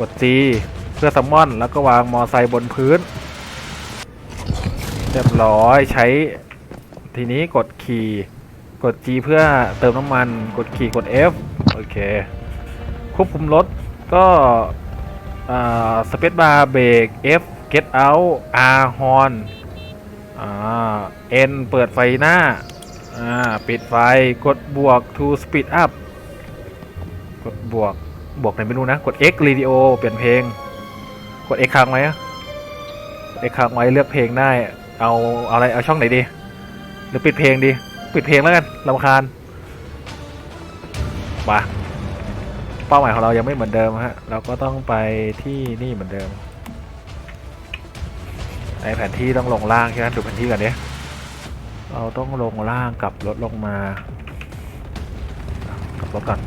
กด G เพื่อซัมมอนแล้วก็วางมอไซค์บนพื้น เรียบร้อยใช้ทีนี้กดขี่กด G เพื่อเติมน้ำมันกดขี่กด F โอเค ควบคุมรถก็สเปซบาร์เบรก F get out R horn อ่า N เปิดไฟหน้า ปิดไฟกดบวก to speed up กดบวก บวกไหนไม่รู้นะ กด X radio เปลี่ยนเพลง กด X ค้างไว้อะกด X ค้างไว้เลือกเพลงได้เอาเอาอะไร เอาช่องไหนดี หรือปิดเพลงดี ปิดเพลงแล้วกันลำคาญมาเป้าหมายของเรายังไม่เหมือนเดิมฮะ เราก็ต้องไปที่นี่เหมือนเดิมในแผนที่ต้องลงล่างใช่ไหมดูแผนที่กันดิเราต้องลงล่างกลับรถลงมากลับรถก่อน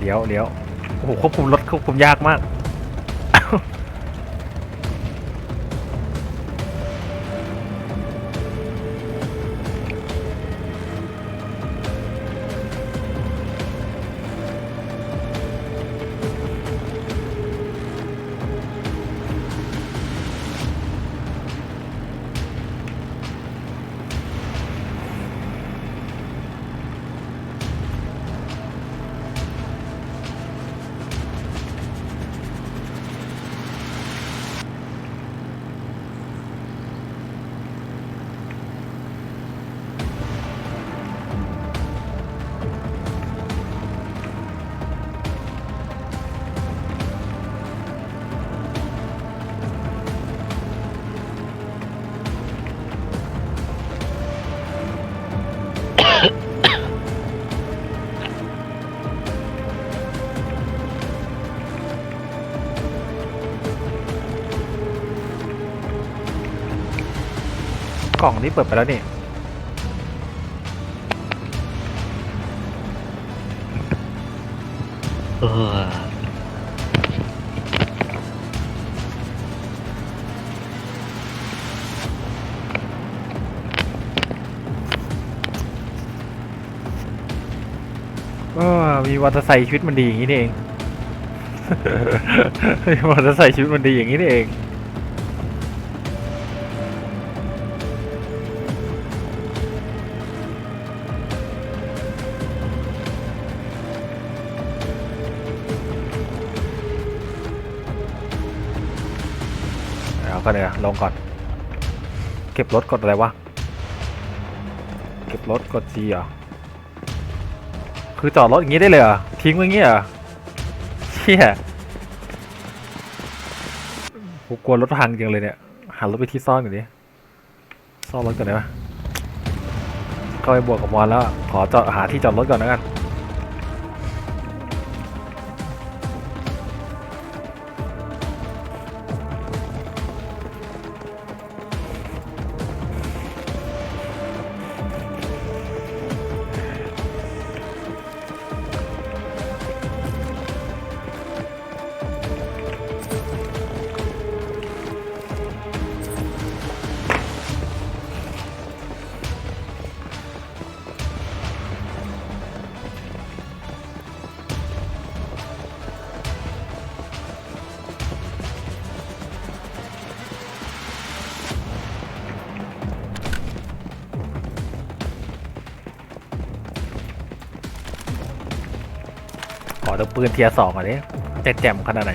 เลี้ยวเลี้ยวโอ้โหควบคุมรถควบคุมยากมาก กล่องนี้เปิดไปแล้วนี่เออก็มีมอเตอร์ไซค์ชีวิตมันดีอย่างนี้นี่เองมีมอเตอร์ไซค์ชีวิตมันดีอย่างนี้นี่เอง อาก็เดี๋ยลงก่อน เก็บรถกดอะไรวะ เก็บรถกด G เหรอ คือจอดรถอย่างนี้ได้เลยเหรอ ทิ้งไว้อย่างนี้เหรอเชี่ยกูกลัวรถพังจังเลยเนี่ย หารถไปที่ซ่อนก่อนดิซ่อนรถก่อนได้ไหมเข้าไปบวกกับมอนแล้ว ขอจอดหาที่จอดรถก่อนแล้วกัน ขอตัวปืนเทียสองก่อนดิจะแจ่มขนาดไหน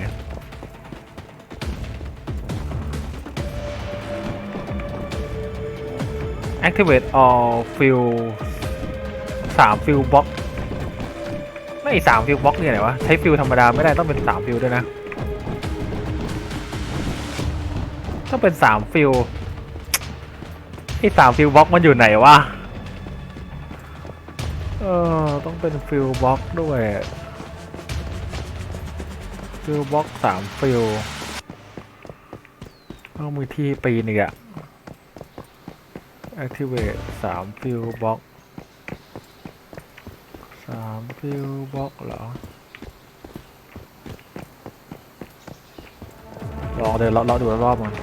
activate all fill สามฟิลบ็อกไม่สามฟิลบ็อกเนี่ยไหนวะ ใช้ฟิลธรรมดาไม่ได้ต้องเป็นสามฟิลด้วยนะ ต้องเป็นสามฟิลไอ้สามฟิลบ็อกมันอยู่ไหนวะ เออ ต้องเป็นฟิลบ็อกด้วย ฟิลบล็อกสามฟิลต้องมีที่ปีนอีกอะ activate สามฟิลบล็อกสามฟิลบล็อกเหรอ ลองเดินเลาะเลาดูรอบๆมัน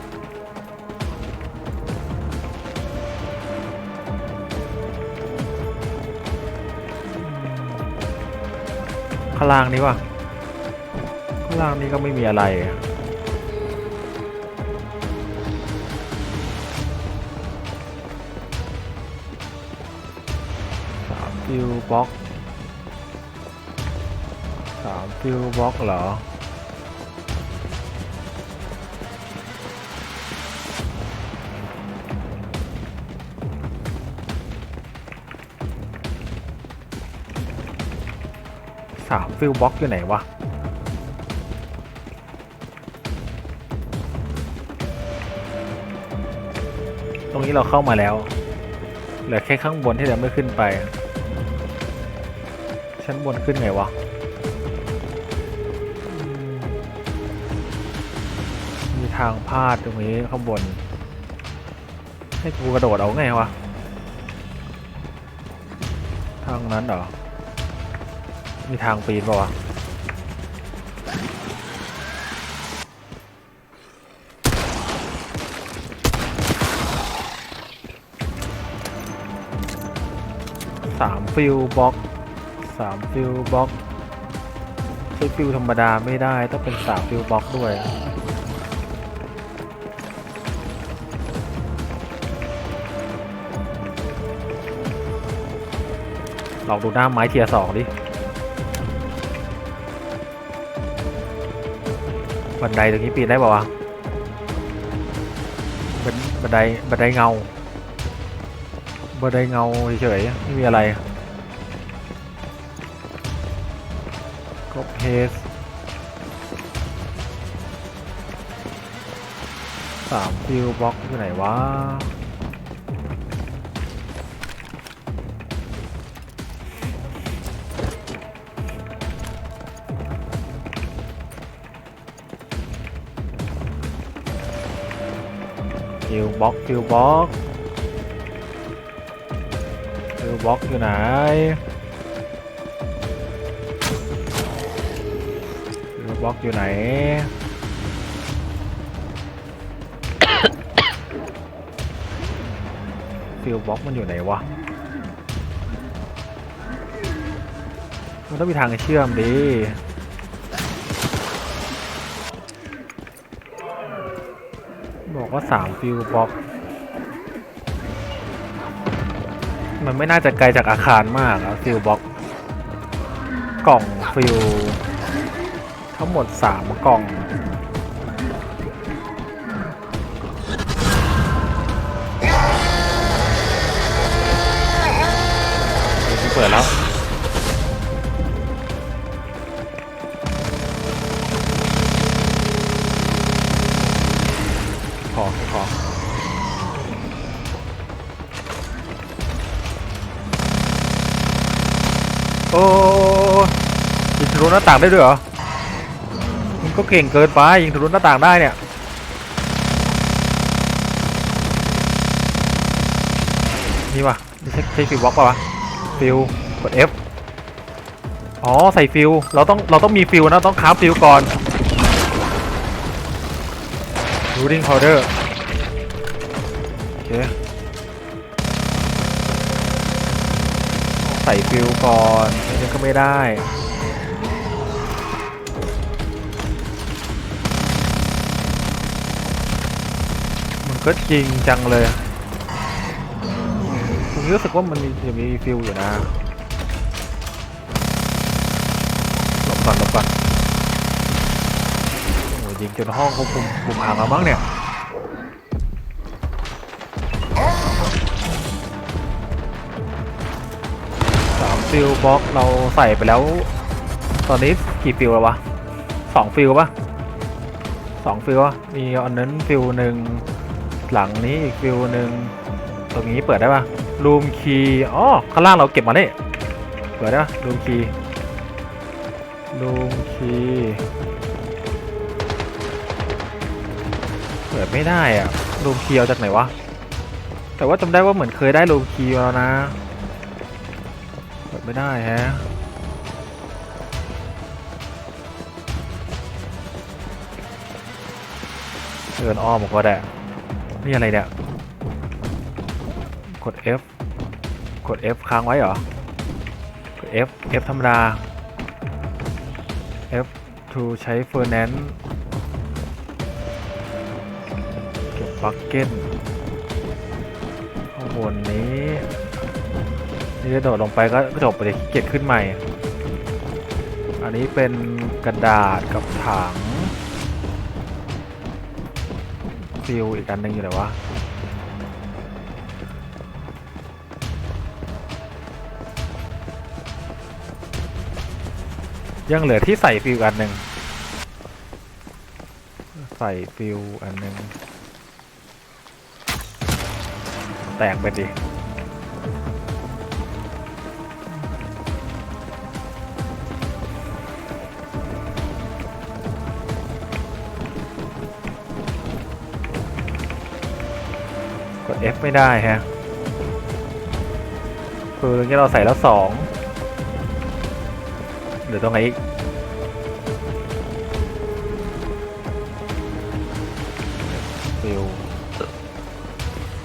ข้างล่างนี้ว่ะางล่างนี่ก็ไม่มีอะไรสามฟิวบ็อกสามฟิวบ็อกเหรอสามฟิลบ็อกอยู่ไหนวะ รงนี้เราเข้ามาแล้ว เหลือแค่ข้างบนที่เราไม่ขึ้นไป ชั้นบนขึ้นไงวะมมีทางพาดตรงนี้ข้างบน ให้กูกระโดดเอาไงวะ ทางนั้นเหรอ มีทางปีนปะวะ ฟิลบ็อกสามฟิลบ็อกใช้ฟิลธรรมดาไม่ได้ต้องเป็นสามฟิลบ็อกด้วยลองดูหน้าไม้เทียสองดิ บันไดตรงนี้ปีนได้ป่าวะบันบันไดบันไดเงาบันไดเงาเฉยๆไม่มีอะไร ก็เพสสามฟิวบล็อกอยู่ไหนวะฟิวบล็อกฟิวบล็อกฟิวบล็อกอยู่ไหน ฟิวบ็อกอยู่ไหน ฟิวบ็อกมันอยู่ไหนวะ มันต้องมีทางเชื่อมดิบอกว่าสามฟิวบล็อก มันไม่น่าจะไกลจากอาคารมากอะฟิวบล็อก กล่องฟิว ทั้งหมดสามกล่อง เปิดแล้วขอขอโอ้ยิงทะลุหน้าต่างได้ด้วยเหรอมึง ก็เก่งเกินไปยิงทะลุหน้าต่างได้เนี่ยนี่วะใช่ฟิวบล็อกป่ะวะฟิวกด F อ๋อใส่ฟิวเราต้องเราต้องมีฟิวนะต้องคราฟฟิวก่อน Rooting powder โอเคใส่ฟิวก่อนไม่งั้นก็ไม่ได้ ก็จริงจังเลยผมรู้สึกว่ามันมีมีฟิวอยู่นะหลบก่อนหลบก่อนโอ้ยิงจนห้องควบคุมคุมหางแล้วมั้งเนี่ยสามฟิลบล็อกเราใส่ไปแล้ว ตอนนี้กี่ฟิลแล้ววะสองฟิลปะสองฟิลอะมีอันนั้นฟิลหนึ่ง หลังนี้อีกฟิลหนึ่งตรงนี้เปิดได้ปะรูมคีย์อ๋อข้างล่างเราเก็บมาเนี่ยเปิดได้ปะรูมคีย์รูมคีย์เปิดไม่ได้อะรูมคีย์เอาจากไหนวะแต่ว่าจำได้ว่าเหมือนเคยได้รูมคีย์แล้วนะเปิดไม่ได้แฮะเดินอ้อมก็ได้ นี่อะไรเนี่ย กด F กด F ค้างไว้เหรอ กด F F ธรรมดา F to ใช้เฟอร์แนนซ์เก็บบักเก็ตข้างบนนี้นี่จะโดดลงไปก็จบไปเลยเกียจขึ้นใหม่ อันนี้เป็นกระดาษกับถัง ฟิลอีกอันหนึ่งอยู่ไหนวะยังเหลือที่ใส่ฟิลอันหนึ่งใส่ฟิลอันหนึ่งแตกไปดิ ด F ไม่ได้ฮะคืออย่างนี้เราใส่แล้วสองเหลือตรงไหนอีกฟิล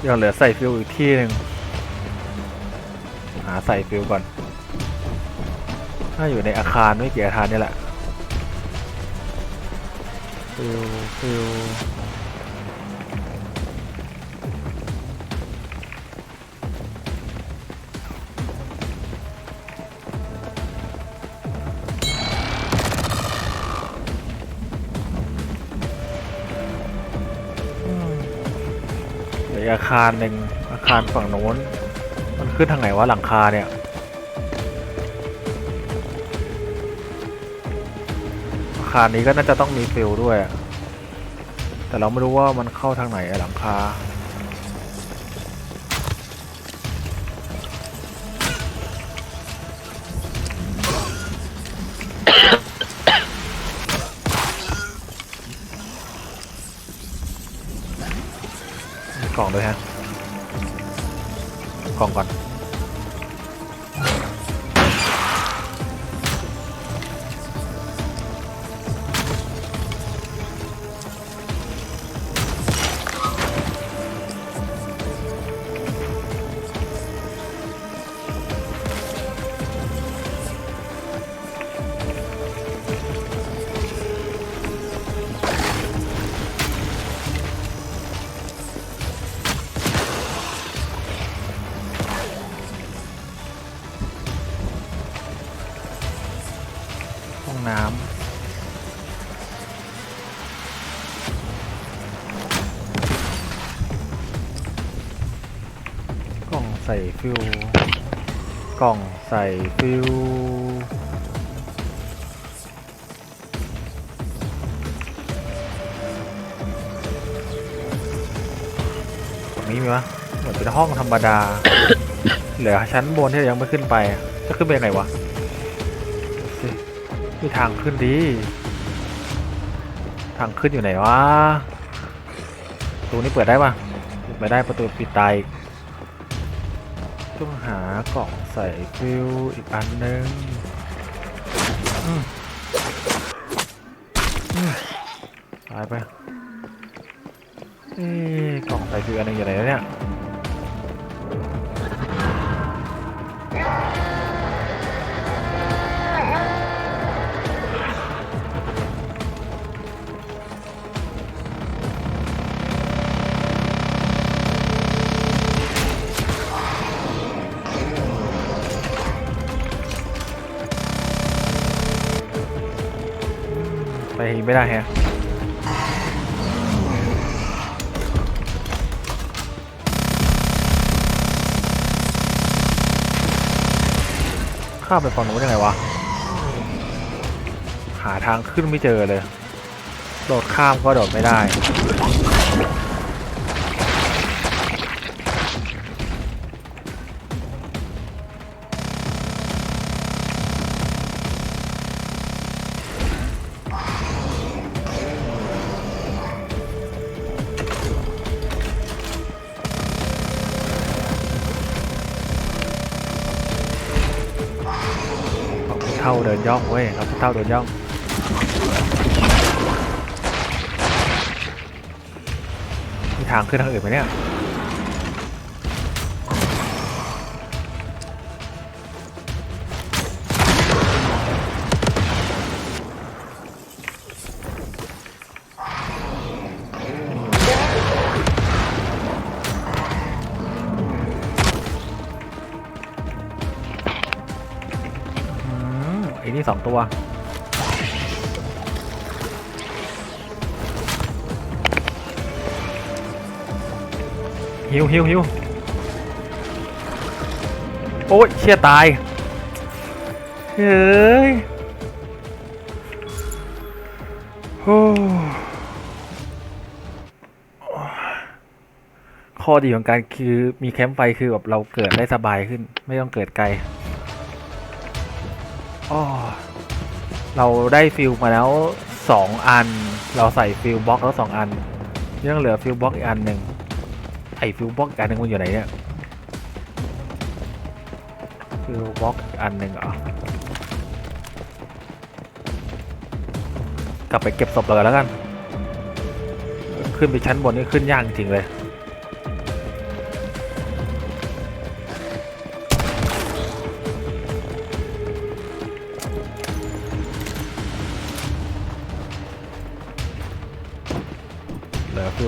ยังเหลือใส่ฟิลอีกที่หนึ่งหาใส่ฟิลก่อน ถ้าอยู่ในอาคารไม่เกี่อาคารนี่แหละฟิลฟิล อาคารหนึ่งอาคารฝั่งโน้น มันขึ้นทางไหนวะหลังคาเนี่ยอาคารนี้ก็น่าจะต้องมีฟิลด้วย แต่เราไม่รู้ว่ามันเข้าทางไหนหลังคา กล่องด้วยฮะกล่องก่อน ใส่ฟิวกล่องใส่ฟิวตรงนี้มีวะเหมือนเป็นห้องธรรมดา เหลือชั้นบนที่ยังไม่ขึ้นไป จะขึ้นไปยังไงวะมีทางขึ้นดี ทางขึ้นอยู่ไหนวะ ประตูนี้เปิดได้ปะเปิดไม่ได้ประตูปิดตายอีก ต้องหากล่องใส่ฟิวอีกอันนึงตายไปเอ๊กล่องใส่ฟิวอันนึงอยู่ไหนแล้วเนี่ย ไม่ได้แฮะข้ามไปฝั่งนู้นยังไงวะ หาทางขึ้นไม่เจอเลย โดดข้ามก็โดดไม่ได้ เดินย่องเว้ยพระพุทธเท่าโดนย่องมีทางขึ้นทางอื่นไหมเนี่ย สองตัวฮิวฮิวฮิวโอ้ยเชี่ยตาย เฮ้ยโอ้ข้อดีของการคือมีแคมป์ไฟคือแบบเราเกิดได้สบายขึ้น ไม่ต้องเกิดไกล เราได้ฟิลมาแล้วสองอัน เราใส่ฟิลบล็อกแล้วสองอัน ยังเหลือฟิลบล็อกอีกอันหนึ่งไอ้ฟิลบล็อกอีกอันหนึ่งมันอยู่ไหนเนี่ยฟิลบล็อกอีกอันหนึ่งเหรอกลับไปเก็บศพเลยแล้วกัน ขึ้นไปชั้นบนนี่ขึ้นยากจริงเลย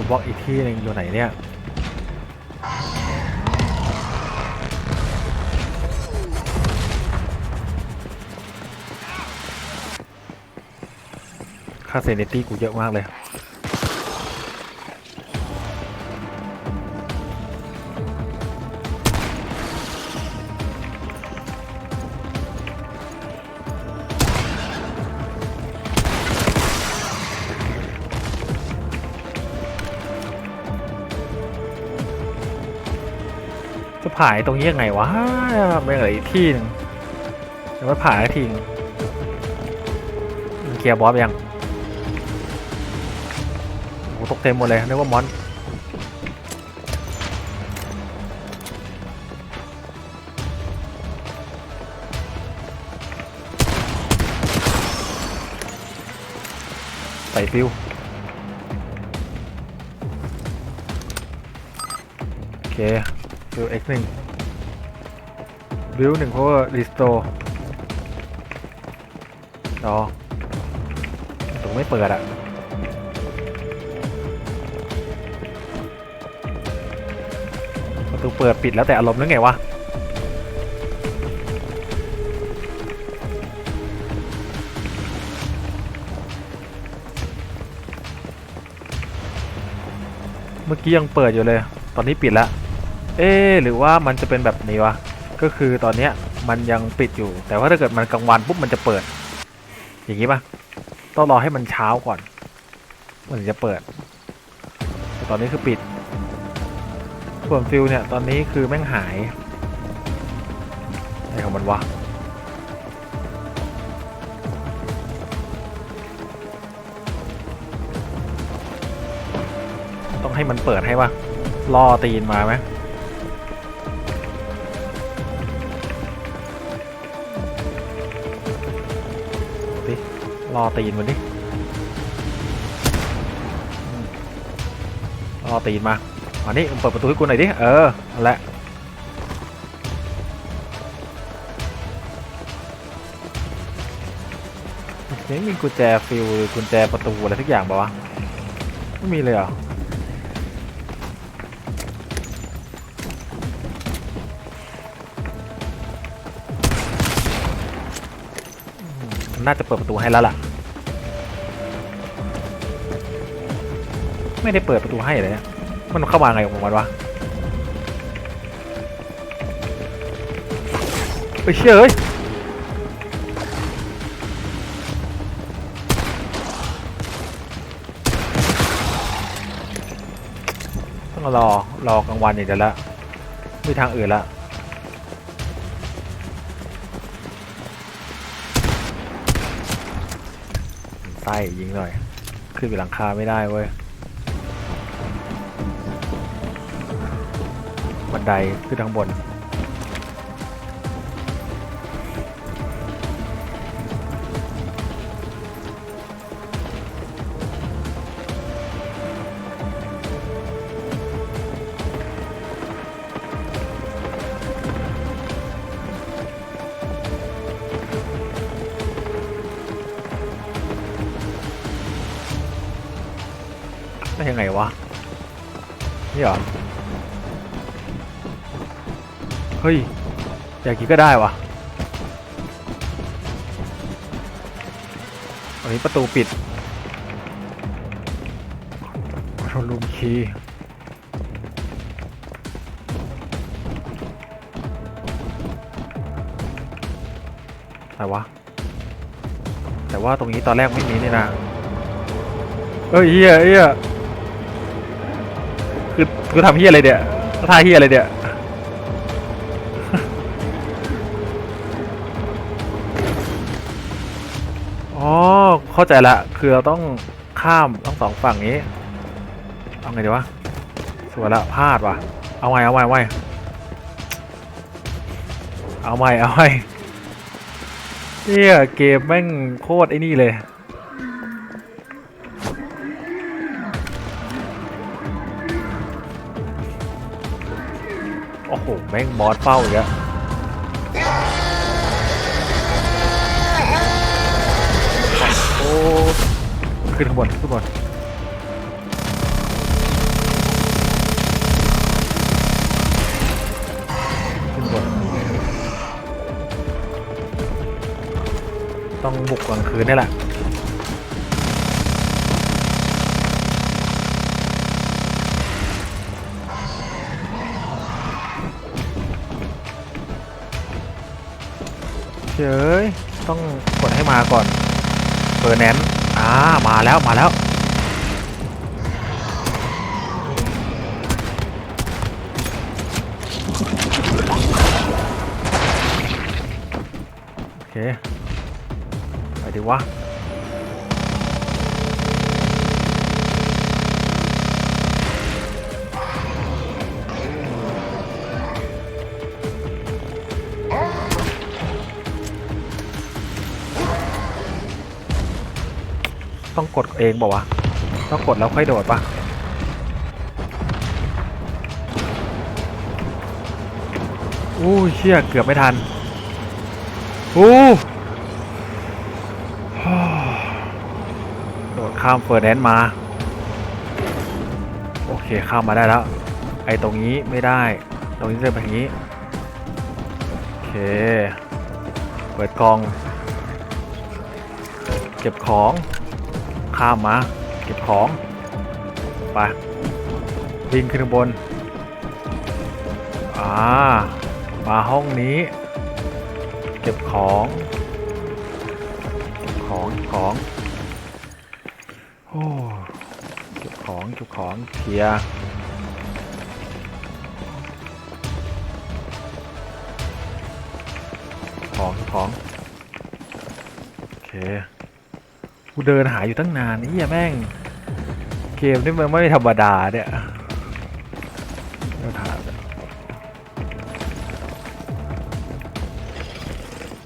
บล็อกอีกที่หนึ่งอยู่ไหนเนี่ยค่าเซเนตี้กูเยอะมากเลย ผ่านไอ้ตรงนี้ยังไงวะไม่เหลืออีกที่หนึ่งจะไม่ผ่านอีกทีหนึงเคลียร์บอสยังโอ้ตกเต็มหมดเลยนึกว่ามอนใส่ฟิวโอเค ฟิว x หนึ่งบิวหนึ่งเพราะว่ารีสโตร์อตรงไม่เปิดอะประตูเปิดปิดแล้วแต่อารมณ์นึกไงวะเมื่อกี้ยังเปิดอยู่เลย ตอนนี้ปิดแล้ว เอ๊หรือว่ามันจะเป็นแบบนี้วะ ก็คือตอนเนี้ยมันยังปิดอยู่ แต่ว่าถ้าเกิดมันกลางวันปุ๊บมันจะเปิด อย่างนี้ปะต้องรอให้มันเช้าก่อน มันถึงจะเปิดแต่ตอนนี้คือปิด ส่วนฟิลเนี่ยตอนนี้คือแม่งหายอะไรของมันวะต้องให้มันเปิดให้ปะล่อตีนมาไหม รอตีนมันดิรอตีนมาอันนี้เปิดประตูให้กูหน่อยดิ เออนั่นแหละนี่มีกุญแจฟิวหรือกุญแจประตูอะไรทุกอย่างปะวะ ไม่มีเลยเหรอ น่าจะเปิดประตูให้แล้วล่ะ ไม่ได้เปิดประตูให้เลยมันเข้ามาไงของมันวะไปเชื่อเอ้ยต้องรอรอกลางวันอีกแล้วละไม่มีทางอื่นละ ต้ยิงหน่อย ขึ้นไปหลังคาไม่ได้เว้ย บันไดขึ้นทางบน ได้ยังไงวะ นี่เหรอ เฮ้ย อยากกินก็ได้วะอันนี้ประตูปิดโชลูมคีย์อะไรวะ แต่ว่าตรงนี้ตอนแรกไม่มีนี่นะ เอ้ยเฮียเฮีย คือคือทำเฮียอะไรเดี๋ยท่าเฮียอะไรเดี๋ยอ๋อ เข้าใจละ คือเราต้องข้ามทั้งสองฝั่งนี้ เอาไงดีวะ สวยละพลาดว่ะ เอาไงเอาไงเอาไงเอาไงเอาไงเนี่ยเกมแม่งโคตรไอ้นี่เลย แม่งบอสเป้าอีกแล้วโอ้ขึ้นข้างบนขึ้นข้างบนขึ้นข้างบนต้องบุกกลางคืนนี่แหละ เฉยต้องกดให้มาก่อนเฟอร์แนนอ่ามาแล้วมาแล้วโอเคไปดีวะ ต้องกดเองบอกว่าต้องกดแล้วค่อยโดดปะอู้เชี่ยเกือบไม่ทันอู้โดดข้ามเฟอร์แนนซ์มา โอเคข้ามมาได้แล้ว ไอ้ตรงนี้ไม่ได้ ตรงนี้จะไปอย่างนี้ โอเค เปิดกล่อง เก็บของ ข้ามมา เก็บของ ไปวิ่งขึ้นบน อ่า มาห้องนี้ เก็บของเก็บของเก็บของโอ้เก็บของเก็บของเคลียร์ของของ โอเค กูเดินหาอยู่ตั้งนานนี่แม่ง เกมนี่มันไม่ธรรมดาเนี่ยเดินหา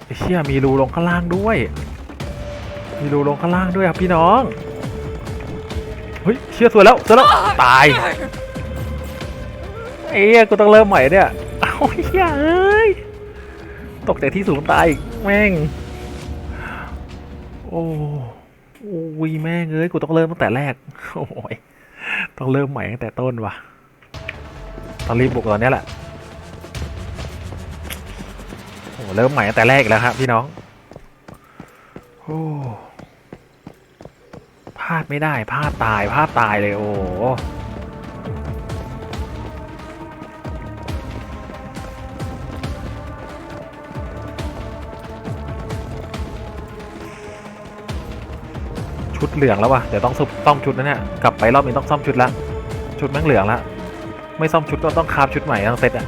ไอ้เชี่ยมีรูลงข้างล่างด้วย มีรูลงข้างล่างด้วยครับพี่น้อง เฮ้ยเชี่ยสวยแล้วสวยแล้ว ตายเอ้ยกูต้องเริ่มใหม่เนี่ยเอ้าเฮียเอ้ย ตกจากที่สูงตายอีกแม่ง โอ้ ยแม่เอ้ยกูต้องเริ่มตั้งแต่แรก โอ้ยต้องเริ่มใหม่ตั้งแต่ต้นว่ะต้องรีบบุกตอนนี้แหละโอ้เริ่มใหม่ตั้งแต่แรกอีกแล้วครับพี่น้องโอ้พลาดไม่ได้พลาดตายพลาดตายเลยโอ้ ชุดเหลืองแล้ววะเดี๋ยวต้องซ่อมชุดนะเนี่ยกลับไปรอบนี้ต้องซ่อมชุดละชุดแม่งเหลืองละไม่ซ่อมชุดก็ต้องคาบชุดใหม่ทั้งเซตอะ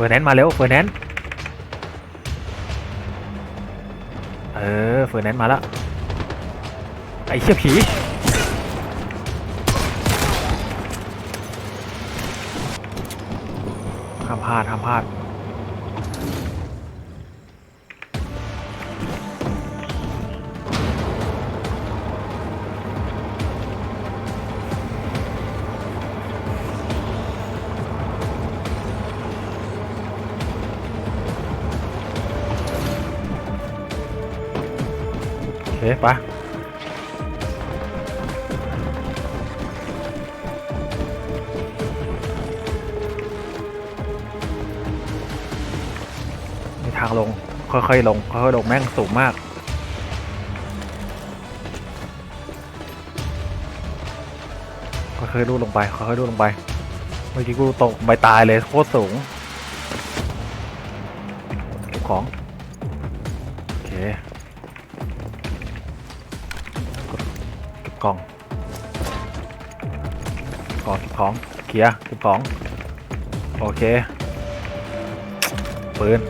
ฟอร์แนนมาเร็วเฟอร์แนนเออเฟอร์แนนมาแล้วไอ้เชี่ยผีห้ามพลาดห้ามพลาด เคปะมีทางลง ค่อยๆลง ค่อยๆลงแม่งสูงมากค่อยๆดูลงไปค่อยๆดูลงไปเมื่อกี้กูตกใบตายเลยโคตรสูงเก็บของ ของเกียร์เก็บของ โอเคปืน